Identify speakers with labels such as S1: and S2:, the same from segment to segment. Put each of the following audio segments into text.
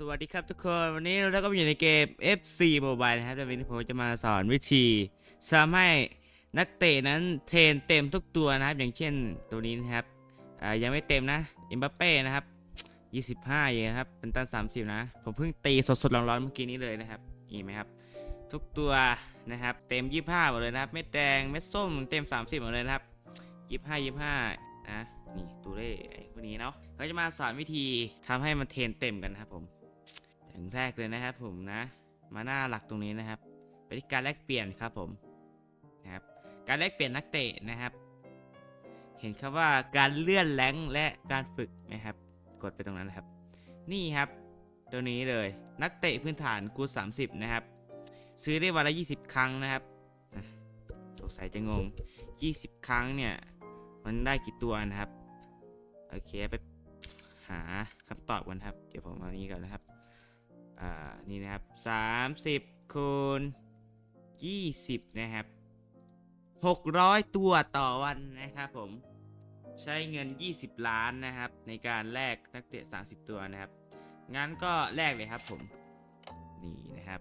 S1: สวัสดีครับทุกคนวันนี้เราก็มาอยู่ในเกม FC Mobile นะครับในวันนี้ผมจะมาสอนวิธีทำให้นักเตะนั้นเทรนเต็มทุกตัวนะครับ อย่างเช่นตัวนี้นะครับยังไม่เต็มนะอิมบัปเป้นะครับ 25เองนะครับเป็นตัน30 นะ ผมเพิ่งตีสดๆร้อนๆเมื่อกี้นี้เลยนะครับนี่ไหมครับ ทุกตัวนะครับ เต็ม 25หมดเลยนะครับ เม็ดแดงเม็ดส้มเต็ม 30หมดเลยนะครับ 25 25นะนี่ตัวเลขพวกนี้เนาะเขาจะมาสอนวิธีทำให้มันเทรนเต็มกันนะครับผม อย่างแรกเลยนะครับผมนะ มาหน้าหลักตรงนี้นะครับ ไปที่การแลกเปลี่ยนครับผมนะครับ การแลกเปลี่ยนนักเตะนะครับ เห็นครับว่าการเลื่อนแรงและการฝึกนะครับ กดไปตรงนั้นนะครับ นี่ครับ ตัวนี้เลย นักเตะพื้นฐานกู30 นะครับ ซื้อได้วันละ 20 ครั้งนะครับอะสงสัยจะงง 20 ครั้งเนี่ย มันได้กี่ตัวนะครับ โอเคไปหาคำตอบกันครับ เดี๋ยวผมเอานี้ก่อนนะครับ อ่า นี่นะครับสามสิบคูณยี่สิบนะครับหกร้อยตัวต่อวันนะครับผม ใช้เงิน 20 ล้านนะครับ ในการแลกนักเตะ 30 ตัวนะครับ งั้นก็แลกเลยครับผม นี่นะครับ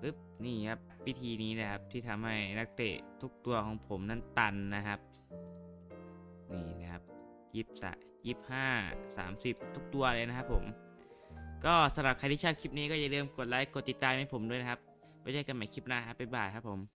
S1: ปึ๊บ นี่ครับ วิธีนี้นะครับที่ทำให้นักเตะทุกตัวของผมนั้นตันนะครับ นี่นะครับยี่สิบยี่ห้าสามสิบทุกตัวเลยนะครับผม ก็สำหรับใครที่ชอบคลิปนี้ก็อย่าลืมกดไลค์กดติดตามให้ผมด้วยนะครับไว้เจอกันใหม่คลิปหน้าครับบ๊ายบายครับผม